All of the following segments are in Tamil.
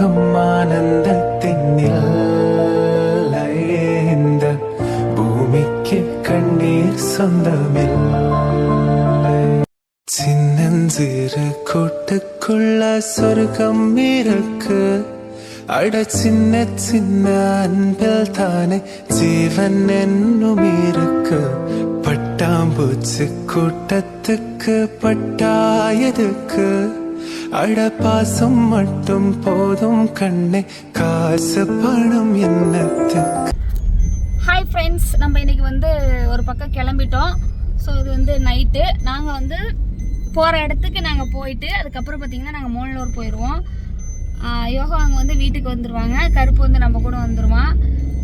சுகம் ஆனந்தத்தின் எல்லையே இந்த பூமிக்கு கண்ணீர் சொந்தமில்லை. சின்னஞ்சிறு கூட்டுக்குள்ள சொர்க்கம் இருக்கு. அட சின்ன சின்ன அன்பில் தானே ஜீவன் என்னும் இருக்கு. பட்டாம்பூச்சி கூட்டத்துக்கு பட்டாயதுக்கு அட பாசம் மட்டும் போதும் கண்ணே காசு பணம் என்னத்துக்கு? ஹாய் ஃப்ரெண்ட்ஸ் நம்ம இன்னைக்கு வந்து ஒரு பக்கம் கிளம்பிட்டோம். ஸோ இது வந்து நைட்டு நாங்கள் வந்து போகிற இடத்துக்கு நாங்கள் போயிட்டு அதுக்கப்புறம் பார்த்தீங்கன்னா நாங்கள் மூலனூர் போயிடுவோம் யோகா அங்கே வந்து வீட்டுக்கு வந்துடுவாங்க கருப்பு வந்து நம்ம கூட வந்துடுவான்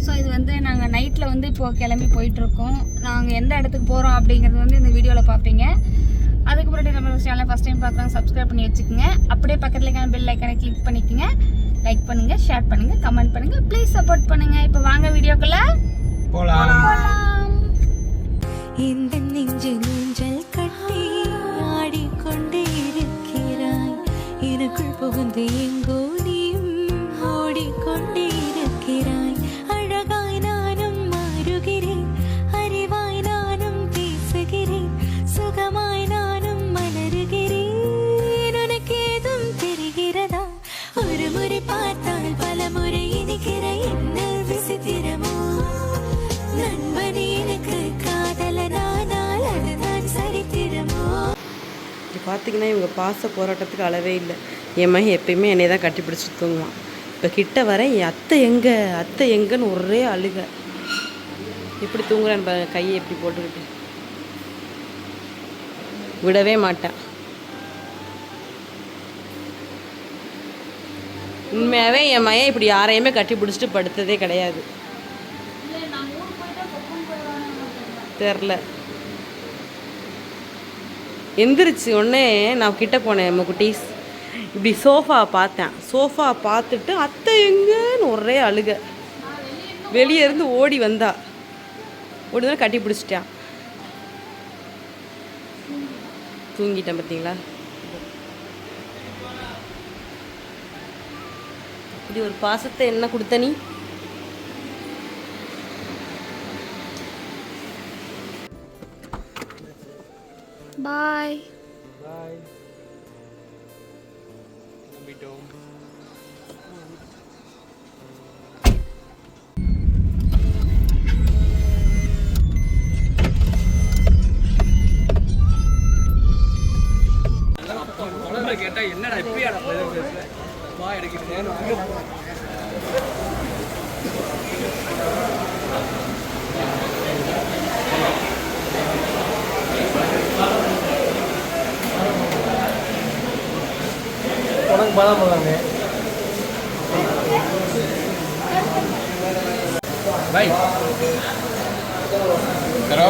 ஸோ இது வந்து நாங்கள் நைட்டில் வந்து இப்போது கிளம்பி போயிட்டுருக்கோம் நாங்கள் எந்த இடத்துக்கு போகிறோம் அப்படிங்கிறது வந்து இந்த வீடியோவில் பார்ப்பீங்க அதுக்கு முன்னாடி நம்ம சேனலை ஃபஸ்ட் டைம் பார்க்குறாங்க சப்ஸ்கிரைப் பண்ணி வச்சுக்கோங்க. அப்படியே பக்கத்தில் இருக்க பெல் ஐக்கனை கிளிக் பண்ணிக்கோங்க. லைக் பண்ணுங்கள் ஷேர் பண்ணுங்கள் கமெண்ட் பண்ணுங்கள் ப்ளீஸ் சப்போர்ட் பண்ணுங்கள் இப்போ வாங்க வீடியோக்குள்ளே. போலாம். இந்த நெஞ்சு ஊஞ்சல் கட்டி ஆடிக்கொண்டே இருக்கிறாய். எனக்குள் புகுந்து பார்த்தீங்கன்னா இவங்க பாச போராட்டத்துக்கு அளவே இல்லை. என் மகன் எப்பயுமே என்னை தான் கட்டி பிடிச்சி தூங்குவான். இப்போ கிட்ட வர என் அத்தை எங்கே? அத்தை எங்கன்னு ஒரே அழுக. எப்படி தூங்குறான்னு பாருங்க கையை எப்படி போட்டுக்கிட்டு. விடவே மாட்டேன். உண்மையாகவே என் மகன் இப்படி யாரையுமே கட்டி பிடிச்சிட்டு படுத்ததே கிடையாது. தெரில எந்திரிச்சு உடனே நான் கிட்ட போனேன் நம்ம குட்டீஸ் இப்படி சோஃபா பார்த்தேன். சோஃபா பார்த்துட்டு அத்தை எங்கன்னு ஒரே அழுக. வெளியே இருந்து ஓடி வந்தா. ஓடி வந்து கட்டி பிடிச்சிட்டான் தூங்கிட்டேன் பார்த்தீங்களா இப்படி ஒரு பாசத்தை என்ன கொடுத்த நீ? பாய் கேட்டா என்னடா இப்பயாடா பதில் பேசுற வா எடுக்கிறேன் உனக்கு பலம் பண்ணலாமே பாய் ஹலோ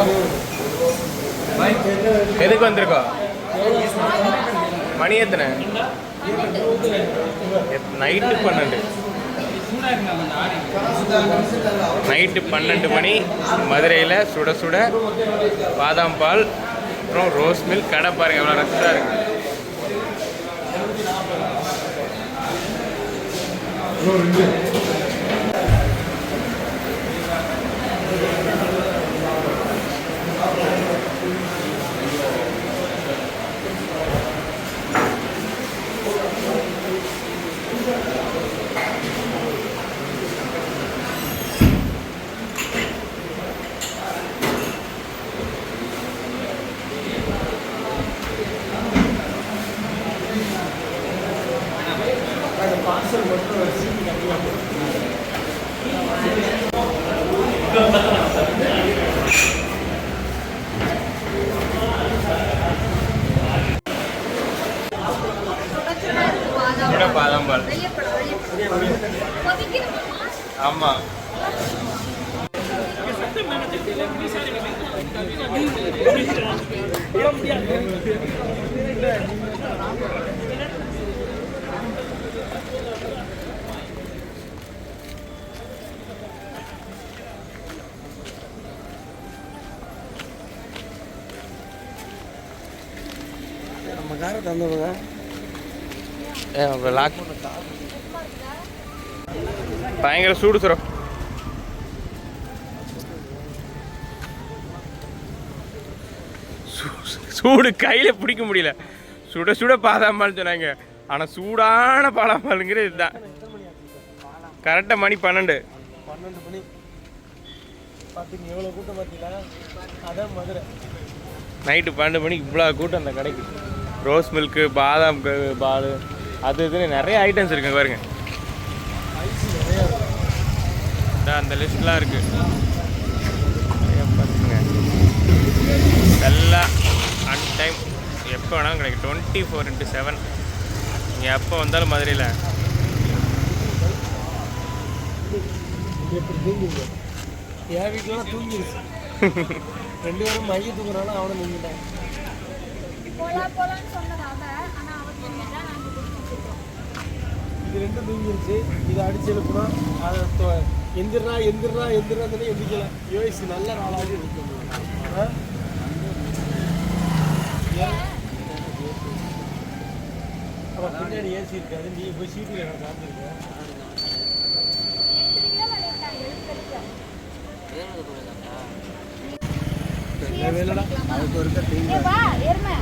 எதுக்கு வந்திருக்கோம் மணி எத்தனை? நைட்டு பன்னெண்டு. நைட்டு பன்னெண்டு மணி மதுரையில் சுட சுட பாதாம் பால் அப்புறம் ரோஸ் மில்க் கடை பாருங்க எவ்வளோ ரஷ்ஷாக இருக்கு சுட பாதாம் பாதாம் பால் ஆமா. நம்ம காரை தந்தவங்க. லாக் பயங்கர சூடு சுரம் சூடு கையில் பிடிக்க முடியல. சுட சுட பாதாம் பால் சொன்னாங்க. ஆனால் சூடான பாதாம் பாலுங்கிறது இதுதான் கரெக்டாக மணி பன்னெண்டு. பன்னெண்டு மணி. பார்த்தீங்க எவ்வளோ கூட்டம் பார்த்தீங்களா அதான் மதுரை. நைட்டு பன்னெண்டு மணிக்கு இவ்வளோ கூட்டம் அந்த கடைக்கு. ரோஸ் மில்க்கு பாதாம் பால். அது இதுன்னு நிறைய ஐட்டம்ஸ் இருக்குங்க பாருங்க. அந்த லிஸ்ட்லாம் இருக்கு. எல்லாம் அன் டைம் எப்போ வேணாலும் கிடைக்கும். டுவெண்ட்டி ஃபோர் இன்ட்டு செவன் நீங்கள் எப்போ வந்தாலும் மதுரையில் எப்படி தூங்குங்க என் வீட்டிலலாம் தூங்கிடுச்சு ரெண்டு பேரும் மைய தூங்குறாலும் அவனை நின்றுட்டான் போலாம் போலாம்னு சொன்னது அவ ஆனா அவன் தூங்கிட்டா நாங்க குடிச்சிட்டு இது ரெண்டும் தூங்கிருச்சு. இதை அடிச்சு எழுப்பணும் அதை எந்திரா எந்திரா எந்திரா தானே எந்திரிக்கல யோசிச்சு நல்ல நாளாக இருக்கு. ஆ? ஏன்? அப்ப பின்னாடி ஏசி இருக்காது. நீ போய் சீட்டில் சாப்பிட்டுருக்க. வேலைடா அதுக்கு ஒரு எருமை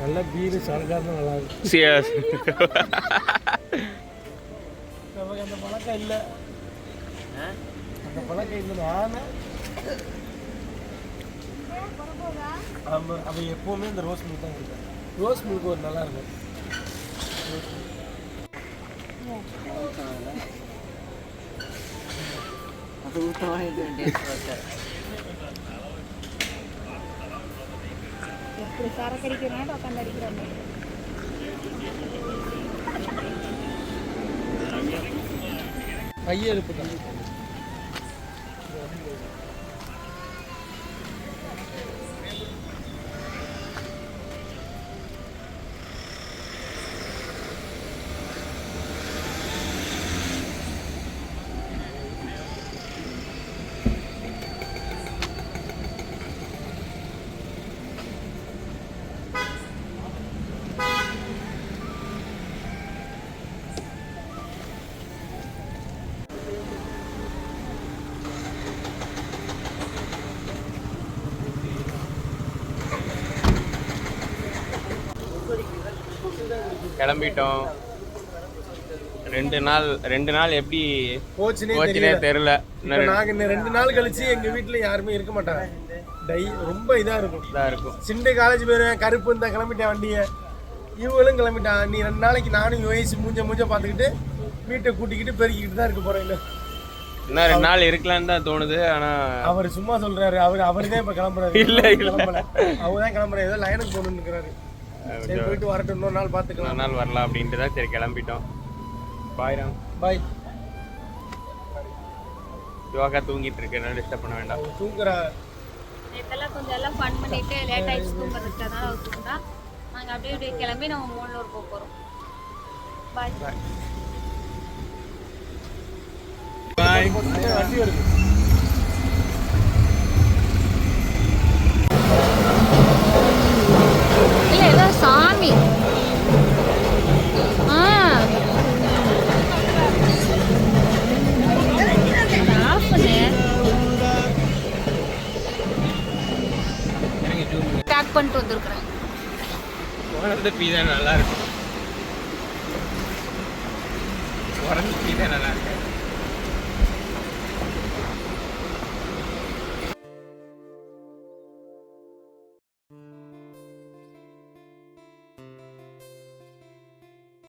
நல்ல பீரு சரக்காரணும் நல்லா இருக்கு. சியர்ஸ் நமக்கு அந்த பழக்கம் இல்லை. அந்த பழக்கம் இல்லை. நானே ஆமாம் அவன் எப்போவுமே இந்த ரோஸ் மில்க் தான் கொடுப்பேன் ரோஸ் மில்க் ஒரு நல்லா இருக்கும் இப்படி சரக்கு அடிக்கிறனால உட்காந்து அடிக்கிறாங்க கையெழுப்பு தான் கிளம்பிட்டோம். ரெண்டு நாள் ரெண்டு நாள் எப்படி போச்சுனே தெரியல. நாங்க இன்னும் ரெண்டு நாள் கழிச்சு எங்க வீட்ல யாருமே இருக்க மாட்டாங்க. டை ரொம்ப இதா இருக்கும். இதாக இருக்கும். சிண்டை காலேஜ் போயிருவேன் கருப்பு இருந்தா கிளம்பிட்டேன் வண்டியை. இவங்களும் கிளம்பிட்டான். நீ ரெண்டு நாளைக்கு நானும் யோசிச்சு மூஞ்ச மூஞ்ச பார்த்துக்கிட்டு வீட்டை கூட்டிக்கிட்டு பெருக்கிக்கிட்டு தான் இருக்க போறேன். இன்னும் ரெண்டு நாள் இருக்கலான்னு தான் தோணுது ஆனால் அவர் சும்மா சொல்றாரு. அவர் அவர் தான் இப்ப கிளம்புறாரு. இல்ல. கிளம்பல. அவர் தான் கிளம்புறாரு. ஏதோ லைனுக்கு போகணும்னு இருக்கிறாரு. சரி போயிட்டு வரட்டும். இன்னொரு நாள் பார்த்துக்கலாம். இன்னொரு நாள் வரலாம் அப்படின்ட்டு தான் சரி கிளம்பிட்டோம். பாய்ராம் பாய் யோகா தூங்கிட்டு இருக்கு எல்லாம் டிஸ்டர்ப் பண்ண வேண்டாம். தூங்குற. நேற்றெல்லாம் கொஞ்சம் எல்லாம் ஃபன் பண்ணிட்டு லேட் ஆயிடுச்சு தூங்குறதுக்கு அதனால தூங்குறா நாங்கள் அப்படியே அப்படியே கிளம்பி நம்ம மூணூர் போக போகிறோம் பாய் வண்டி வருது. உரந்த பீதா நல்லா இருக்கும். உரந்த பீதா நல்லா இருக்கு